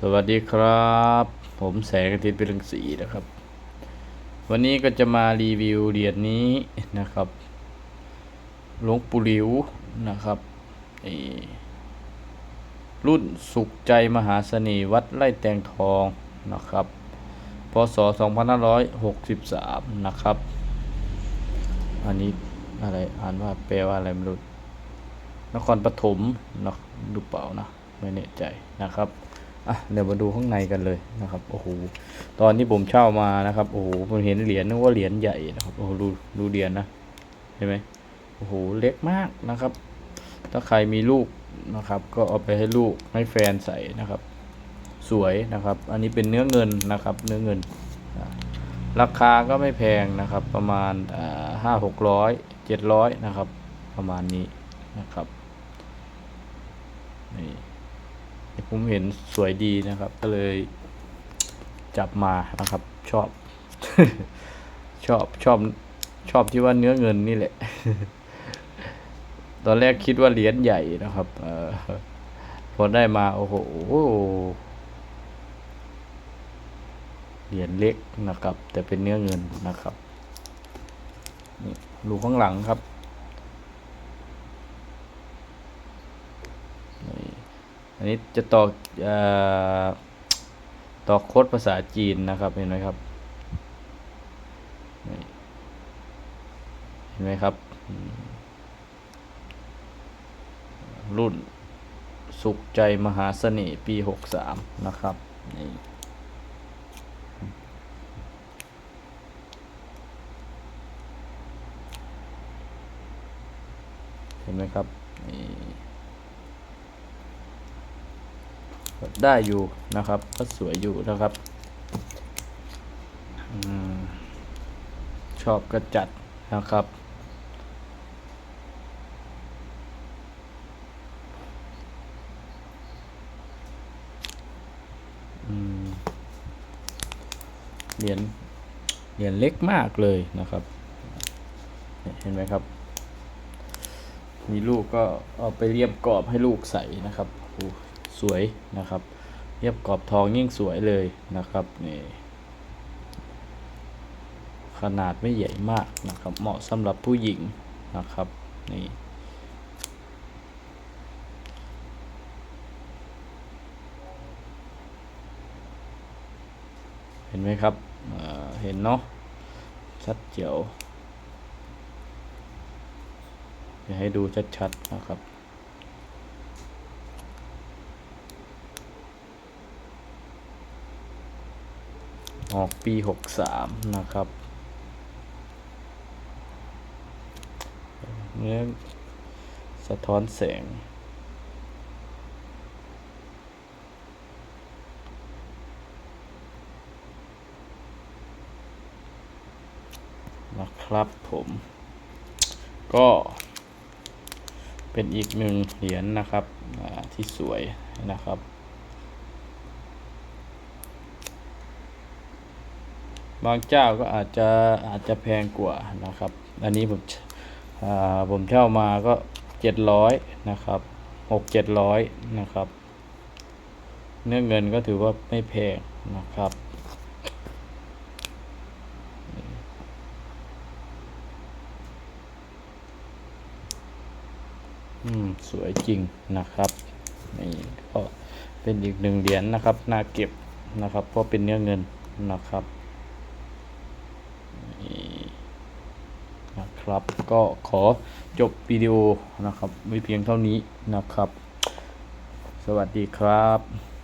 สวัสดีครับ ผมแสงอาทิตย์เป็นรังสีนะครับ วันนี้ก็จะมารีวิวเหรียญนี้นะครับหลวงปู่หลิวนะครับรุ่นสุขใจมหาเสน่ห์วัดไร่แตงทองนะครับพศ2563 นะครับ อันนี้อะไรอ่านว่าแปลว่าอะไรไม่รู้นครปฐมนะหรือเปล่านะ ไม่แน่ใจนะครับ อะเดี๋ยวมาดูข้างในกันเลยนะครับโอ้โหตอนที่ผมเช่ามานะครับโอ้โหผมเห็นเหรียญนึกว่าเหรียญใหญ่นะครับโอ้โหดูดูเหรียญนะเห็นไหมโอ้โหเล็กมากนะครับ ถ้าใครมีลูกนะครับ ก็เอาไปให้ลูกให้แฟนใส่นะครับ สวยนะครับ อันนี้เป็นเนื้อเงินนะครับ เนื้อเงิน ราคาก็ไม่แพงนะครับ ประมาณห้าหกร้อยเจ็ดร้อยนะครับ ประมาณนี้นะครับนี่ ผมเห็นสวยดีนะครับ ก็เลยจับมานะครับ ชอบ ชอบชอบชอบที่ว่าเนื้อเงินนี่แหละ ตอนแรกคิดว่าเหรียญใหญ่นะครับเอพอได้มา โอ้โหเหรียญเล็กนะครับ แต่เป็นเนื้อเงินนะครับ นี่ดูข้างหลังครับ อันนี้จะต่อเอ่อต่อโค้ดภาษาจีนนะครับ เห็นไหมครับ เห็นไหมครับ รุ่นสุขใจมหาเสน่ห์ปีหกสามนะครับ นี่เห็นไหมครับนี่ก็ ได้อยู่นะครับ ก็สวยอยู่นะครับอชอบก็จัดนะครับ เหรียญ เหรียญเล็กมากเลยนะครับ เห็นไหมครับ มีลูกก็เอาไปเรียบกรอบให้ลูกใส่นะครับโอ้ สวยนะครับ เรียบกรอบทองยิ่งสวยเลยนะครับนี่ขนาดไม่ใหญ่มากนะครับ เหมาะสำหรับผู้หญิงนะครับนี่เห็นไหมครับเเห็นเนาะชัดเจียวอยากให้ดูชัดๆนะครับ ออกปีหกสามนะครับเนื้อสะท้อนแสง นะครับผม ก็เป็นอีกหนึ่งเหรียญนะครับที่สวยนะครับ บางเจ้าก็อาจจะอาจจะแพงกว่านะครับ อันนี้ผมผมเช่ามาก็เจ็ดร้อยนะครับหกเจ็ดร้อยนะครับ เนื้อเงินก็ถือว่าไม่แพงนะครับอืมสวยจริงนะครับนี่ก็เป็นอีกหนึ่งเหรียญนะครับน่าเก็บนะครับ เพราะเป็นเนื้อเงินนะครับนี่ นะครับ ก็ขอจบวิดีโอนะครับ ไม่เพียงเท่านี้นะครับ สวัสดีครับ